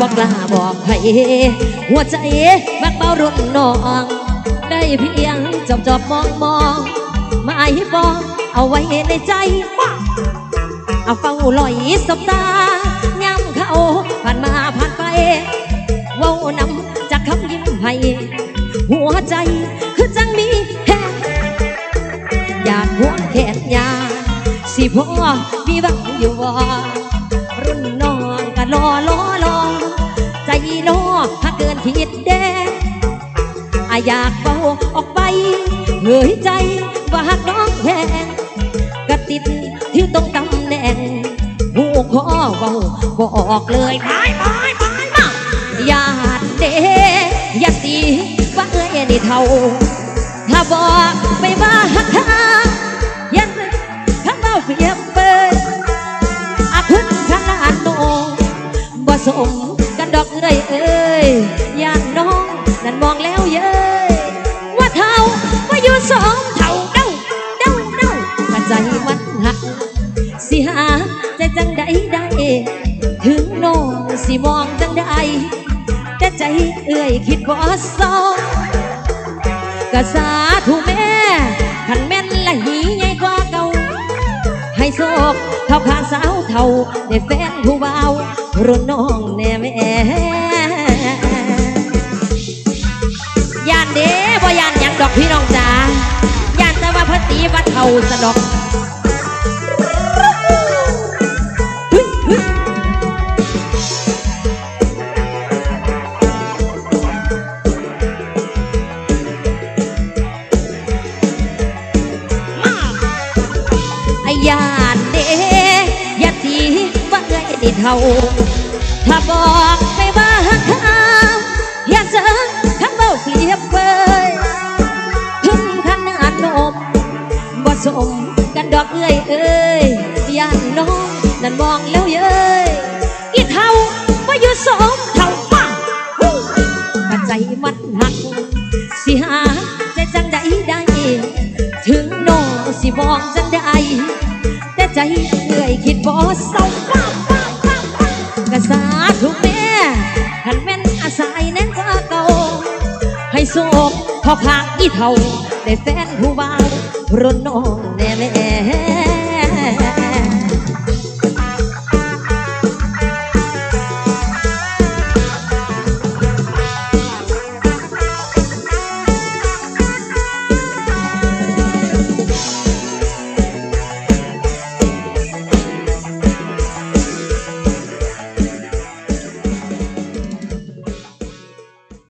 บอกลาบอกให้หัวใจบักเบารุ่นน้อง ได้เพียงจอบจอบมองมองมาไอ้บอกเอาไว้ในใจ เอาเฝ้าลอยสบตาย้ำเขาผ่านมาผ่านไปเว้านำจากคำยิ้มให้หัวใจคือจังมีแหงอยากหัวแขนยาสิพ่อมีหวังอยู่ว่ารุ่นน้องก็รอรอรอ ถ้าเกินคิดแดงอยากเบาออกไปเผยใจว่าหักน้องแพงกระติดที่ตรงตำแหน่งหูคอเบาบอกเลยไปไปไปมาอย่าหัดเดอย่าตีว่าเอ้ยนี่เท่า ถ้าบอกไปว่าหัก ดอกเอ้ยเอ้ยย่านน้องนั่นมองแล้วเย้ยว่าเท่าว่าอยู่สองเท่าเด้าเด้าเด้ากระใจมันหักสิหาใจจังใดได้ถึงน้องสิมองจังใดแต่ใจเอ้ยคิดบ่ซองกะสาธุ ให้โชคเท่าขาสาวเท่าได้แฟนผู้เบารุ่นน้องแน่แม่ยานเด้บ่ยานหยังดอกพี่น้องจ๋ายานแต่ว่าพระตีวัดเท่าสะดอก ว่าเอ้ยได้เท่าถ้าบอกไปว่าหักเขาอยาเจอคำเบาเปรียบเปยถึงขนาดนมบ่สมกันดอกเอ้ยเอ้ยย่านน้องนั่นมองแล้วเย้ยอีเท่าว่าอยู่สองเท่าป้าฮู้กระใจมันหัก สิหาใจจังใดได้ ถึงน้องสิมองจังใดแต่ใจเอ้ยคิดบ่เศร้าป้าป้าป้า โศกพอพักอีเท่า ได้แฟนผู้บ่าวรุ่นน้องแน่แม่